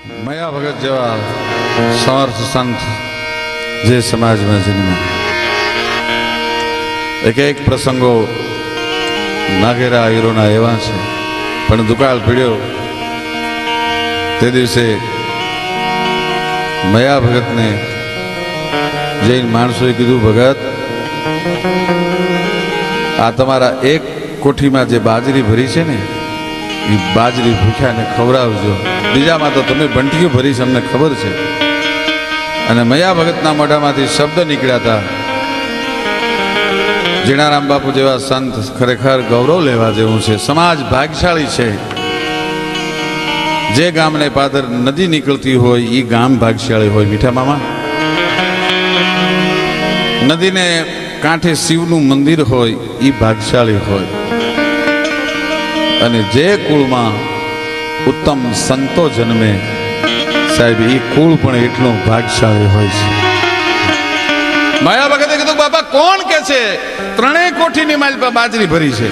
મયા ભગત જેવા સમર્થ સંત જે સમાજમાં જન્મ્યા એક એક પ્રસંગો નાગેરા હીરોના એવા છે પણ દુકાળ પીડ્યો તે દિવસે મયા ભગતને જૈન માણસોએ કીધું ભગત આ તમારા એક કોઠીમાં જે બાજરી ભરી છે ને એ બાજરી ભૂખ્યાને ખવડાવજો. બીજામાં તો તમે બંટીઓ ભરી છે અમને ખબર છે. અને મયા ભગતના મોઢામાંથી શબ્દ નીકળ્યા હતા જીણારામ બાપુ જેવા સંત ખરેખર ગૌરવ લેવા જેવું છે. સમાજ ભાગશાળી છે. જે ગામને પાદર નદી નીકળતી હોય એ ગામ ભાગશાળી હોય. મીઠા મામા? નદીને કાંઠે શિવનું મંદિર હોય એ ભાગશાળી હોય. અને જે કુળમાં ઉત્તમ સંતો જન્મે, સાહેબ એ કુળ પણ એટલું ભાગશાળી હોય છે. માયા ભગતે કીધું બાપા, કોણ કે છે? ત્રણેય કોઠીની માલ પર બાજરી ભરી છે.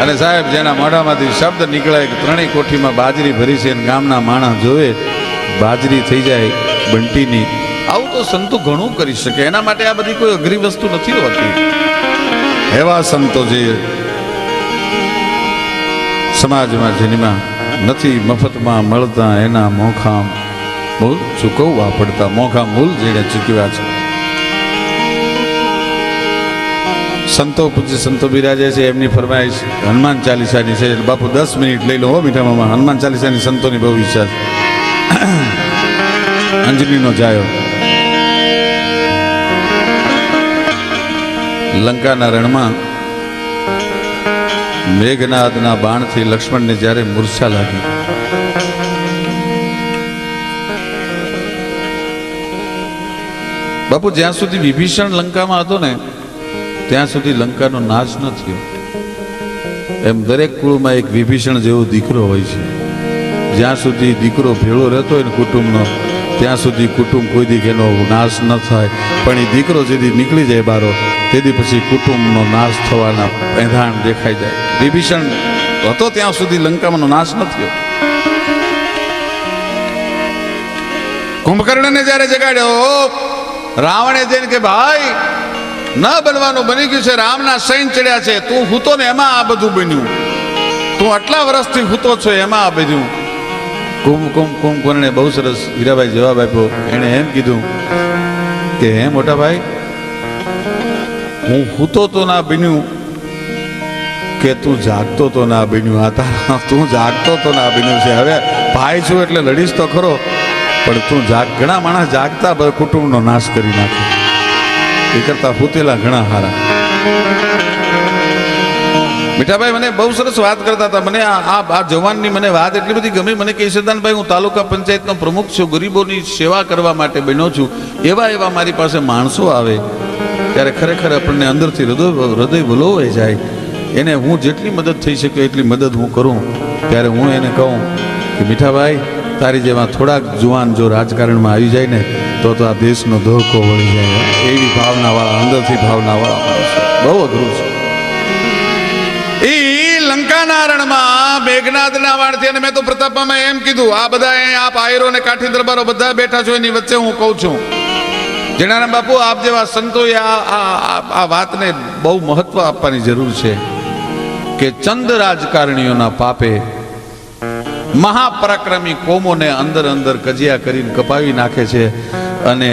અને સાહેબ, જેના મોઢામાંથી શબ્દ નીકળે કે ત્રણેય કોઠીમાં બાજરી ભરી છે, અને ગામના માણસ જોવે, બાજરી થઈ જાય બંટીની. આવું તો સંતો ઘણું કરી શકે. એના માટે આ બધી કોઈ અઘરી વસ્તુ નથી હોતી. એવા સંતો જે સમાજમાં જેનીમાં નથી મફતમાં મળતા એના મોખામ મૂલ ચૂકવવા પડતા. મોખા મૂલ જેણે ચૂકવ્યા છે. સંતો પૂજ્ય સંતો બિરાજે છે, એમની ફરમાઈશ હનુમાન ચાલીસાની છે. બાપુ દસ મિનિટ લઈ લો હો મીઠા મામા હનુમાન ચાલીસાની સંતોની બહુ ઈચ્છા છે. અંજનીનો જાયો. લંકાના રણમાં મેઘનાદના બાણથી લક્ષ્મણને જ્યારે મૂર્છા લાગી. બાપુ, જ્યાં સુધી વિભીષણ લંકામાં હતો ને, ત્યાં સુધી લંકાનો નાશ ન થયો. એમ દરેક કુળમાં એક વિભીષણ જેવો દીકરો હોય છે. જ્યાં સુધી દીકરો ભેળો રહેતો હોય ને કુટુંબનો, ત્યાં સુધી કુટુંબ કોઈ દી નાશ ન થાય. પણ એ દીકરો જેથી નીકળી જાય બારો, તેથી પછી કુટુંબનો નાશ થવાના એંધાણ દેખાઈ જાય. વિભીષણ હતો ત્યાં સુધી લંકામાંનો નાશ ન થયો. કુંભકર્ણને જ્યારે જગાડ્યો રાવણે જઈને કે ભાઈ, ન બનવાનું બની ગયું છે, રામના સૈન ચડ્યા છે, તું હૂતો ને એમાં આ બધું બન્યું. તું આટલા વર્ષથી હૂતો છો, એમાં આ બન્યું કુંભ કુંભ કુંભકર્ણે બહુ સરસ હીરાભાઈ જવાબ આપ્યો. એણે એમ કીધું કે, હે મોટા ભાઈ હું હૂતો તો ના બન્યું કે તું જાગતો તો ના બન્યું. હતા તું જાગતો તો ના બન્યું છે. હવે ભાઈ છું એટલે લડીશ તો ખરો. પણ તું જાગ, ઘણા માણસ જાગતા કુટુંબનો નાશ કરી નાખે. એ કરતા ફૂતેલા ઘણા હારા. મીઠાભાઈ, મને બહુ સરસ વાત કરતા હતા. મને આ આ જવાનની મને વાત એટલી બધી ગમી. મને કહી સિદ્ધાંતભાઈ હું તાલુકા પંચાયતનો પ્રમુખ છું. ગરીબોની સેવા કરવા માટે બન્યો છું. એવા એવા મારી પાસે માણસો આવે. ત્યારે ખરેખર આપણને અંદરથી હૃદય હૃદય વલોવાઈ જાય. એને હું જેટલી મદદ થઈ શકે, એટલી મદદ હું કરું. ત્યારે હું એને કહું કે, મીઠાભાઈ, તારી જેવા થોડાક જુવાન જો રાજકારણમાં આવી જાય ને, તો તો આ દેશનો ધોકો વળી જાય. એવી ભાવનાવાળા, અંદરથી ભાવનાવાળા બહુ અઘરું છે. એ લંકાના રણમાં અને મેં તો પ્રતાપમાં એમ કીધું, આ બધા અહીં આપ આયરો ને કાઠી દરબારો બધા બેઠા છો, એની વચ્ચે હું કહું છું. જણારામ બાપુ, આપ જેવા સંતોએ આ આ- આ- આ વાતને બહુ મહત્વ આપવાની જરૂર છે. કે ચંદ રાજકારણીઓના પાપે મહાપરાક્રમી કોમોને અંદર અંદર કજિયા કરીને કપાવી નાખે છે અને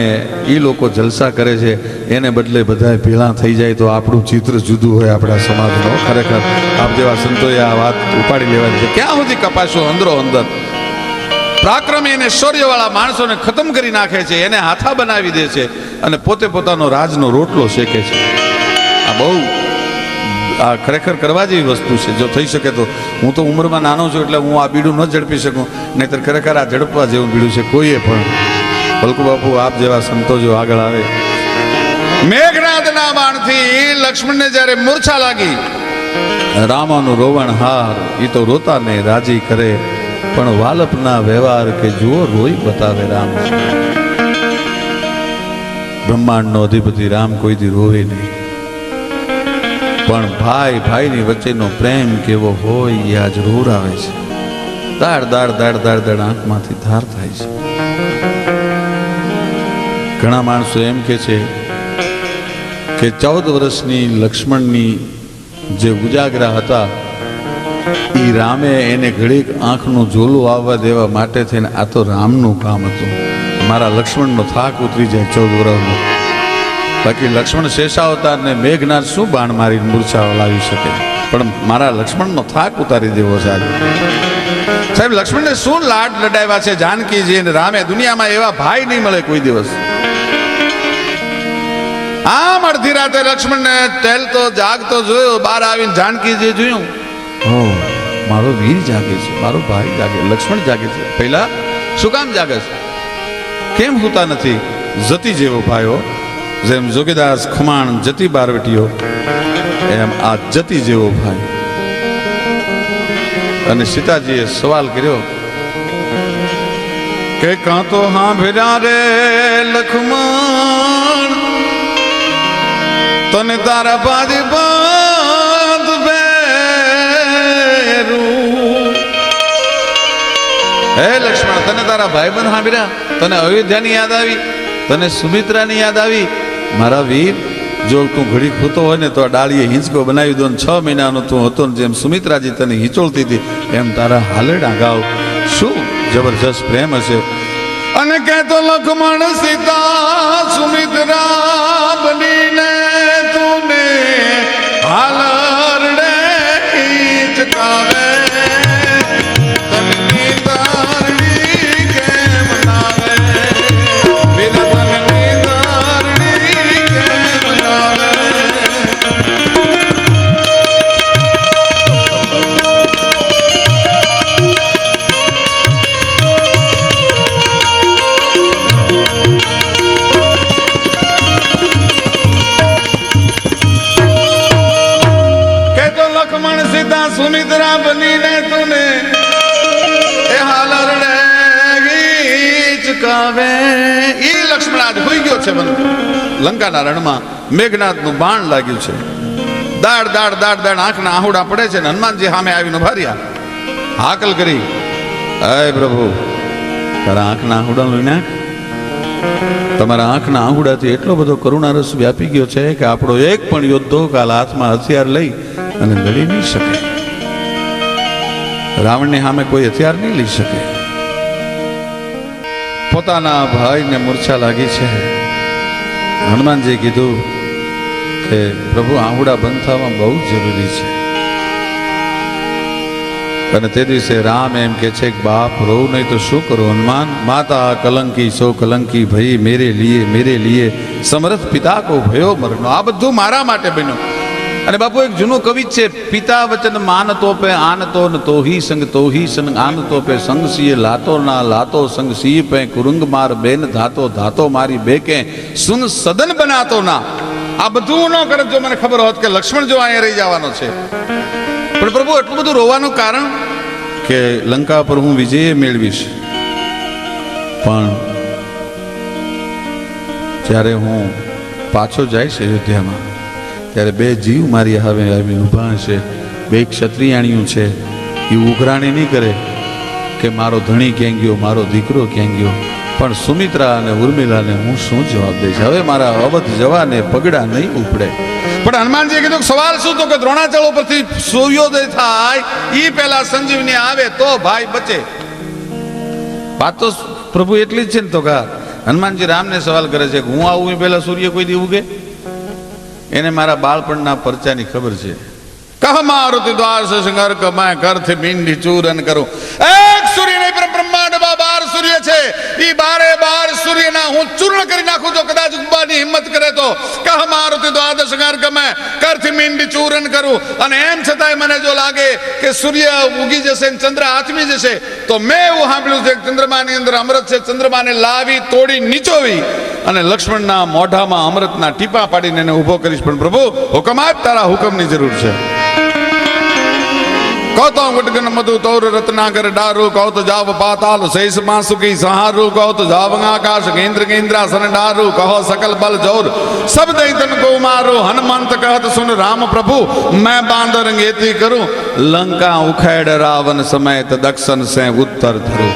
એ લોકો જલસા કરે છે. એને બદલે બધા ભેળા થઈ જાય તો આપણું ચિત્ર જુદું હોય આપણા સમાજનો. ખરેખર આપ જેવા સંતોએ આ વાત ઉપાડી લેવાની છે. ક્યાં સુધી કપાશો અંદરો અંદર? પરાક્રમી અને શૌર્યવાળા માણસોને ખતમ કરી નાખે છે, એને હાથા બનાવી દે છે અને પોતે પોતાનો રાજનો રોટલો શેકે છે. આ બહુ આ ખરેખર કરવા જેવી વસ્તુ છે. જો થઈ શકે તો હું તો ઉંમરમાં નાનો છું એટલે હું આ બીડું ન ઝડપી શકું. નહીતર ખરેખર આ ઝડપવા જેવું બીડું છે કોઈએ પણ. ભલકુ બાપુ, આપ જેવા સંતો જો આગળ આવે. મેઘનાદના બાણથી લક્ષ્મણને જ્યારે મૂર્છા લાગી, રામાનું રોવણ હાર એ તો રોતાને રાજી કરે. પણ વાલપના વ્યવહાર કે જુઓ રોઈ બતાવે રામ. બ્રહ્માંડનો અધિપતિ રામ કોઈથી રોવે નહીં. પણ ભાઈ ભાઈની વચ્ચેનો પ્રેમ કેવો હોય એ આજ રોર આવે છે. દાડ દાડ દાડ દાડ દાડ આંખમાંથી ધાર થાય છે. ઘણા માણસો એમ કે છે કે ચૌદ વર્ષની લક્ષ્મણની જે ઉજાગરા હતા એ રામે એને ઘડીક આંખનું ઝોલું આવવા દેવા માટે થઈને આ તો રામનું કામ હતું. મારા લક્ષ્મણનો થાક ઉતરી જાય ચૌદ વર્ષનો. બાકી લક્ષ્મણ શેષાવતારને મેઘનાથ શું બાણ મારી મૂર્છાઓ લાવી શકે પણ મારા લક્ષ્મણનો થાક ઉતારી દેવો છે આજે સાહેબ, લક્ષ્મણને શું લાડ લડાવ્યા છે જાનકીજી અને રામે? દુનિયામાં એવા ભાઈ નહીં મળે કોઈ દિવસ. આમ અડધી રાતે લક્ષ્મણને ટહેલતો જાગતો જોયો, બહાર આવીને જાનકીજી જોયું. હો, મારો વીર જાગે છે, મારો ભાઈ જાગે, લક્ષ્મણ જાગે છે. પહેલા શું કામ જાગે છે? કેમ હોતા નથી? જતી જેવો ભાઈઓ જેમ જોગીદાસ ખુમાણ જતી બારવટીઓ એમ આ જતી જેવો ભાઈ. અને સીતાજીએ સવાલ કર્યો, કે કાં તો હા ભેરા રે લખમણ? તને તારા પાદી બાદ બેરું. હે લક્ષ્મણ, તને તારા ભાઈ ભાઈબંધ સાંભળ્યા તને અયોધ્યાની યાદ આવી? તને સુમિત્રાની યાદ આવી? મારા વીર, જો તું ઘડી ખૂતો હોય ને તો આ ડાળીએ હિંચકો બનાવી દો ને છ મહિનાનો તું હતો ને જેમ સુમિત્રાજી તને હિંચોળતી હતી, એમ તારા હાલડા ગાવ શું જબરજસ્ત પ્રેમ હશે? અને કહેતો લખમણ સીતા સુમિત્રા બનીને લંકાના રણમાં મેઘનાથનું બાણ લાગ્યું છે. દાડ દાડ દાડ દાડ આંખના આહુડા પડે છે ને હનુમાનજી સામે આવીને ભાર્યા હાકલ કરી. હે પ્રભુ, તારા આંખના આહુડા લઈને તમારા આંખના આહુડાથી એટલો બધો કરુણારસ વ્યાપી ગયો છે કે આપણો એક પણ યોદ્ધો કાલ હાથમાં હથિયાર લઈ અને લડી નહીં શકે. રાવણની સામે કોઈ હથિયાર નહીં લઈ શકે. પોતાના ભાઈને મૂર્છા લાગી છે. હનુમાનજી કીધું કે પ્રભુ, આહુડા બંધ થવા બહુ જરૂરી છે. અને તે દિવસે રામ એમ કે છે કે, બાપ રો નહીં તો શું કરો? હનુમાન, માતા, કલંકી, સો કલંકી ભઈ, મેરે લીએ મેરે લીએ, સમરથ પિતા કો ભયો મરનો આ બધું મારા માટે બન્યું. અને બાપુ, એક જૂનું કવિ છે, પિતા વચન માનતો પે આનતો ન તો હી સંગ તો હી સંગ આન પે સંગ સિયે લાતો ના લાતો સંગ સિંહ પે કુરુંગ માર બેન ધાતો ધાતો મારી બેકે સુન સદન બનાતો ના. આ બધું ન કરે જો મને ખબર હોત કે લક્ષ્મણ જો અહીંયા રહી જવાનો છે. પણ પ્રભુ, એટલું બધું રોવાનું કારણ કે લંકા પર હું વિજય મેળવીશ. પણ જ્યારે હું પાછો જઈશ અયોધ્યામાં ત્યારે બે જીવ મારી હવે આવી ઊભા હશે બે ક્ષત્રિયાણીઓ છે. એ ઉઘરાણી નહીં કરે કે મારો ધણી ક્યાં ગયો, મારો દીકરો ક્યાં ગયો. પણ સુમિત્રા અને ઉર્મિલાને હું શું જવાબ દઈશ? હવે મારા અવધ જવાને પગડા નહીં ઉપડે. પણ હનુમાનજીએ કીધું સવાલ શું તો કે દ્રોણાચળ ઉપરથી સૂર્યોદય થાય એ પહેલા સંજીવની આવે તો ભાઈ બચે. વાત તો પ્રભુ એટલી જ છે ને તો કા હનુમાનજી રામને સવાલ કરે છે કે હું આવું એ પહેલા સૂર્ય કોઈ દી ઉગે? એને મારા બાળપણના પરચાની ખબર છે. કહ મારુતિ દ્વાર શંકર કમાય કરથી મીંડી ચૂરન કરું. એક સૂર્ય સૂર્ય છે. ઈ બારે બાર સૂર્યના હું ચૂર્ણ કરી નાખું તો કદાચ ઉગવાની હિંમત કરે તો. કહ, મારુતિ દ્વાદશ ગમે કરથી મીંડી ચૂરણ કરું. અને એમ છતાંય મને જો લાગે કે સૂર્ય ઉગી જશે ચંદ્ર આથમી જશે, તો મેં એવું સાંભળ્યું છે ચંદ્રમાની અંદર અમૃત છે. ચંદ્રમાને લાવી, તોડી, નીચોવી અને લક્ષ્મણના મોઢામાં અમૃતના ટીપા પાડીને એને ઊભો કરીશ. પણ પ્રભુ, હુકમ આપ, તારા હુકમની જરૂર છે. કહો અંગુટગન મધુ તૌર રત્નાકર ડારુ કહો જાવ પાતાલ શેષમાં સુખી સહારુ કહો જાવ આકાશ કેન્દ્ર કેન્દ્રાસન ડારુ કહો સકલ બલ જોર સબ દઈ તન કો મારો હનુમંત કહત સુન રામ પ્રભુ મેં બાંદર અંગેતી કરું લંકા ઉખેડ રાવણ સમેત દક્ષન સે ઉત્તર ધરું.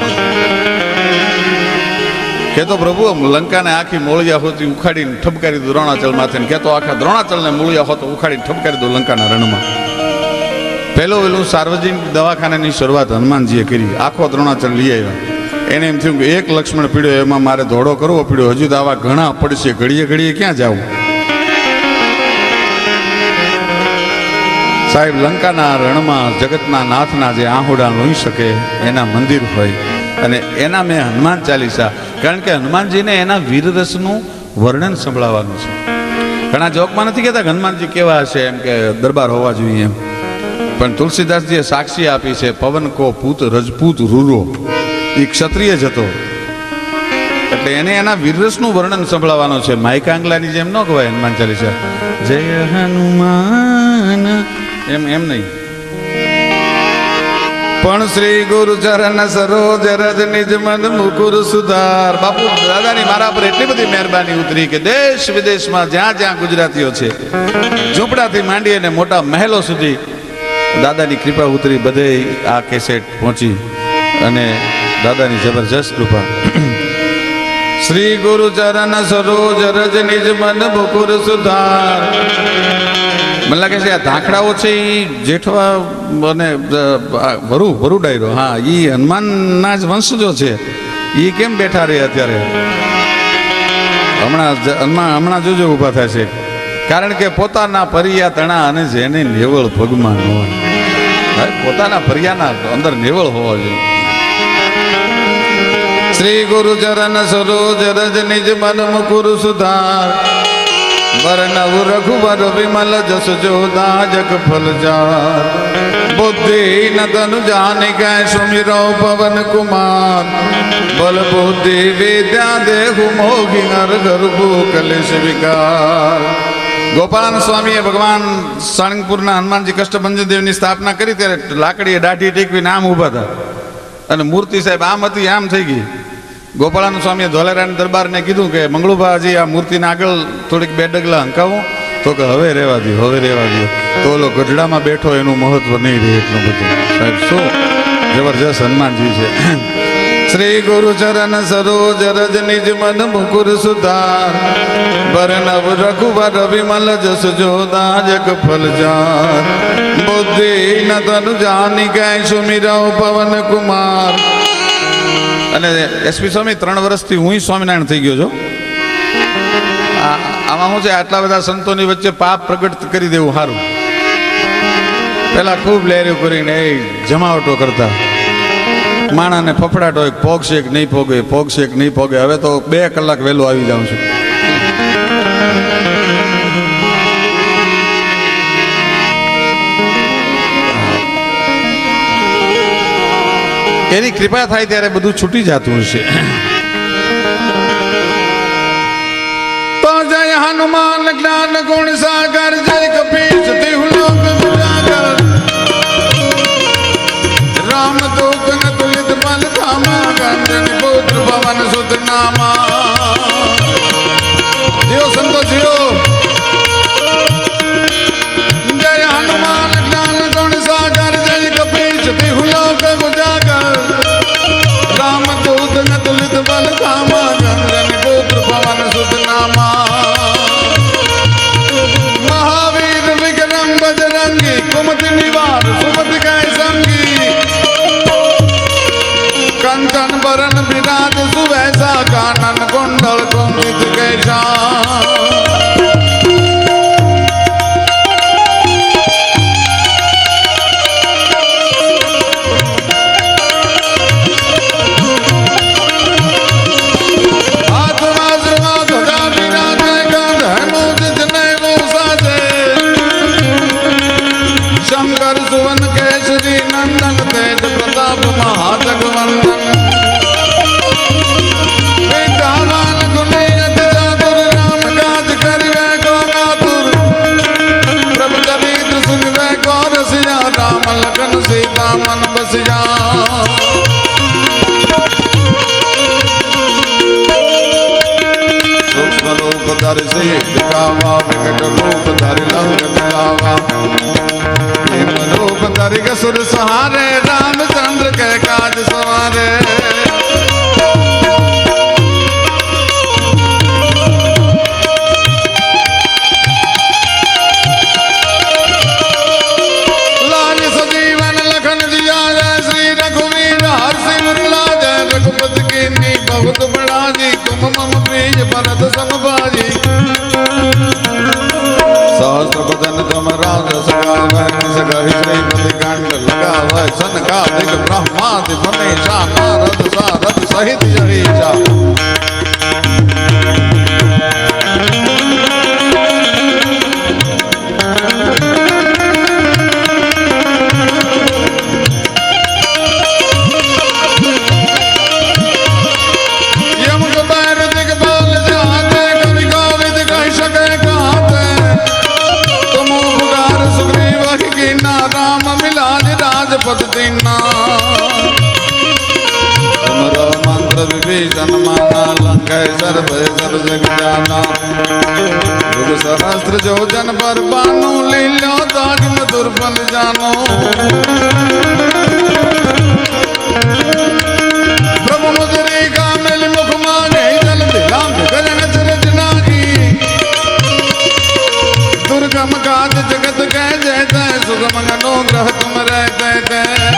કેતો પ્રભુ લંકાને આખી મોળિયા હોતી ઉખાડીને ઠપકારી દઉં દ્રોણાચલમાંથી કેતો આખા દ્રોણાચલને મૂળિયા હોતો ઉખાડીને ઠપકારી દઉં લંકાના રણમાં. પહેલો પેલું સાર્વજનિક દવાખાનાની શરૂઆત હનુમાનજીએ કરી. આખો દ્રોણાચલ લઈ આવ્યા. એને એમ થયું કે એક લક્ષ્મણ પીડ્યો, એમાં મારે ધોળો કરવો પીડ્યો. હજુ તો આવા ઘણા પડશે. ઘડીએ ઘડીએ ક્યાં જાવું? સાહેબ, લંકાના રણમાં જગતના નાથના જે આહુડા લોહી શકે, એના મંદિર હોય. અને એના મેં હનુમાન ચાલીસા. કારણ કે હનુમાનજીને એના વીરરસનું વર્ણન સંભળાવવાનું છે. ઘણા જોકમાં નથી કહેતા હનુમાનજી કેવા હશે એમ કે દરબાર હોવા જોઈએ એમ. પણ તુલસીદાસજીએ સાક્ષી આપી છે, પવન કો પૂત, રજપૂત રૂરો. એ ક્ષત્રિય જ હતો. એટલે એને એના વીરરસનું વર્ણન સંભળાવવાનું છે. માયકાંગલાની જેમ ન કહેવાય, હનુમાન ચાલીસા. જય હનુમાન. એમ એમ નહીં. પણ શ્રી ગુરુ ચરણ સરોજ રજ નિજ મન મુકુર સુધાર. બાપુ, દાદાની મારા પર એટલી બધી મહેરબાની ઉતરી કે દેશ વિદેશમાં જ્યાં જ્યાં ગુજરાતીઓ છે, ઝૂંપડાથી માંડી અને મોટા મહેલો સુધી દાદાની કૃપા ઉતરી બધે આ કેસેટ પહોંચી અને દાદાની જબરજસ્ત કૃપા. શ્રી ગુરુ ચરણ સરોજ રજ નિજ મન મુકુર સુધાર. મને લાગે છે આ ધાંકડાઓ છે એ જેઠવા અને ભરુ વરુ ડાયરો હા એ હનુમાનના જ વંશજો છે. એ કેમ બેઠા રહે અત્યારે? હમણાં હનુમાન હમણાં જોજો ઊભા થાય છે કારણ કે પોતાના પરિયા તણા અને જેને નેવળ ભગમાં હોય. પોતાના ફરિયાના અંદર નેવળ હોવો જોઈએ. શ્રી ગુરુ ચરણ સરોજ રજ નિજ મન મુકુર સુધાર. વરનવ રઘુવર વિમલ જસ જોદા જગ ફલ જાર બુદ્ધિ ન તનુ જાનિ कै સુમિરો પવન કુમાર. બલ બુદ્ધિ વિદ્યા દેહુ મોગી નર ગર્ભુ કલેશ વિકાર. ગોપાળાન સ્વામીએ ભગવાન સાણંગપુરના હનુમાનજી કષ્ટભંજન દેવની સ્થાપના કરી ત્યારે લાકડીએ દાઢી ટેકવીને આમ ઊભા હતા. અને મૂર્તિ સાહેબ આમ હતી, આમ થઈ ગઈ. ગોપાળાનંદ સ્વામીએ ધોલેરાના દરબારને કીધું કે, મંગળુભાજી, આ મૂર્તિને આગળ થોડીક બે ડગલા હંકાવો. તો કે, હવે રહેવા દો હવે રહેવા દો તો ઓલો ગઢડામાં બેઠો, એનું મહત્વ નહીં રહે એટલું બધું. સાહેબ, શું? જબરજસ્ત હનુમાનજી છે. શ્રી ગુરુ ચરણ સરોજ રજ નિજ મન મુકુર સુધાર. બરનવ રઘુવર વિમલ જસ જોદા જગ ફલ જાર. બુદ્ધિ ન તનુ જાની ગય સુમિરવ પવન કુમાર. અને એસપી સ્વામી, ત્રણ વર્ષથી હું સ્વામિનારાયણ થઈ ગયો છું. આમાં શું છે, આટલા બધા સંતોની વચ્ચે પાપ પ્રગટ કરી દેવું સારું. પેલા ખૂબ લહેર્યું કરીને એ જમાવટો કરતા. માણાને ફફડાટ હોય પોગશે કે નહીં પોગે, પોગશે કે નહીં પોગે. હવે તો બે કલાક વહેલો આવી જાઉં છું. એની કૃપા થાય ત્યારે બધું છૂટી જતું હશે. તો જય હનુમાન જ્ઞાન ગુણ સાગર, જય કપીશ, તિહુ પુત્ર પવન દર સે દિખાવા વિકટ રૂપ ધર લંગ ધરાવા પ્રેમ રૂપ ધર સુર સહારે રામ કે કાજ સિંહના મંત્ર વિભીષણ માના લંઘે સર્વ સર્વ જગજાના યુગ સહસ્ત્ર જાનો दुर्गम काज जगत कह जय जय सुगम अनुग्रह तुम रहते जय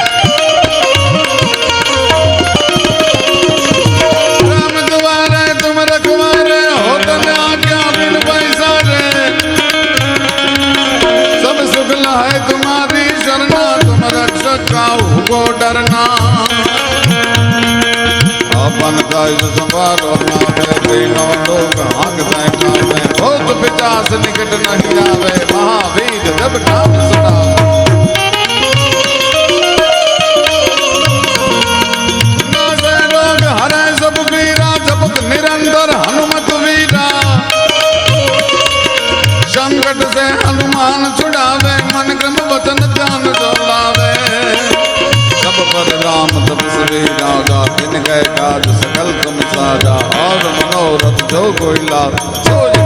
राम द्वारे तुम रखवारे हो तन आज्ञा बिन पैसा रे सब सुख लहे तुम्हारी शरणा तुम रक्षक काहू को डरना अपन काज संभालो नावे तीनों लोग हंग तय कावे भूत पिचास निकट नहीं आवे महावीर जब नाम सुनावे नासे रोग हरे सब पीरा जपत निरंतर हनुमत वीरा संकट से हनुमान छुड़ावे मन क्रम वचन ध्यान जो लावे सब पर राम तपस्वी राजा दिन गए काज सकल तुम साजा और मनोरथ जो कोई लाभ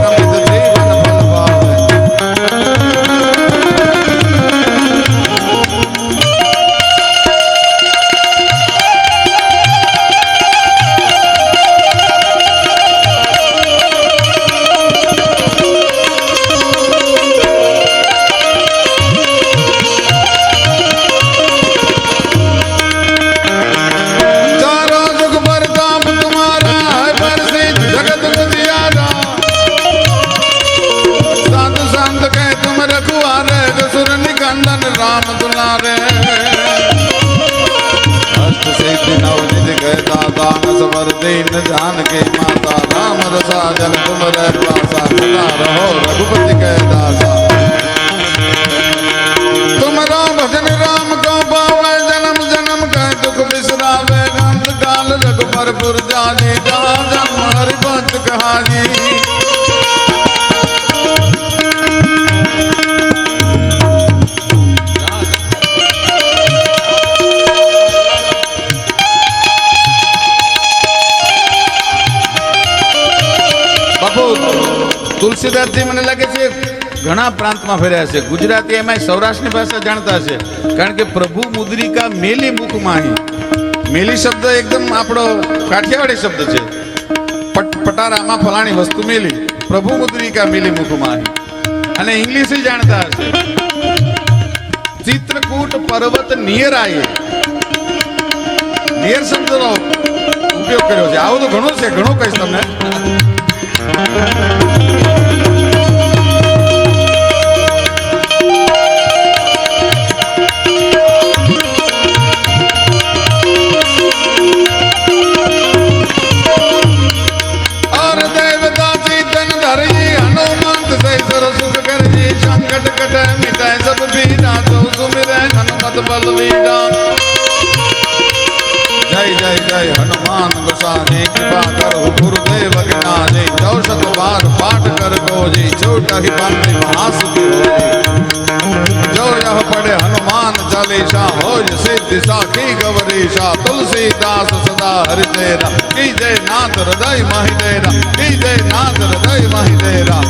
अंत काल रघुपरपुर जानी जहाँ जन्म हरि भक्त कहानी બાપુ તુલસીદાસજી મને લાગે છે ઘણા પ્રાંતમાં ફર્યા છે ગુજરાતી એમાં સૌરાષ્ટ્રની ભાષા જાણતા છે કારણ કે પ્રભુ મુદ્રિકા મેલી મુખ માહી મેલી શબ્દ એકદમ આપણો કાઠિયાવાડી શબ્દ છે. પટ, પટારામાં ફલાણી વસ્તુ મેલી, પ્રભુ મુદ્રિકા મેલી મુખમાં અને ઇંગ્લિશ જાણતા હશે. ચિત્રકૂટ પર્વત નિયર આયે નિયર શબ્દનો ઉપયોગ કર્યો છે. આવું તો ઘણું છે, ઘણું કહીશ તમને. જગત બલવીરા જય જય જય, હનુમાન ગુસાની કૃપા કરો. ગુરુદેવ જ્ઞાની ચૌષધ બાર પાઠ કર ગોજી છોટહી બાંધી હાસ જો યહ પડે હનુમાન ચાલીસા, હોજ સિદ્ધિ સાખી ગવરીશા તુલસીદાસ સદા હરિ તેરા કી જય નાથ હૃદય મહી તેરા કી જય નાથ હૃદય મહી તેરા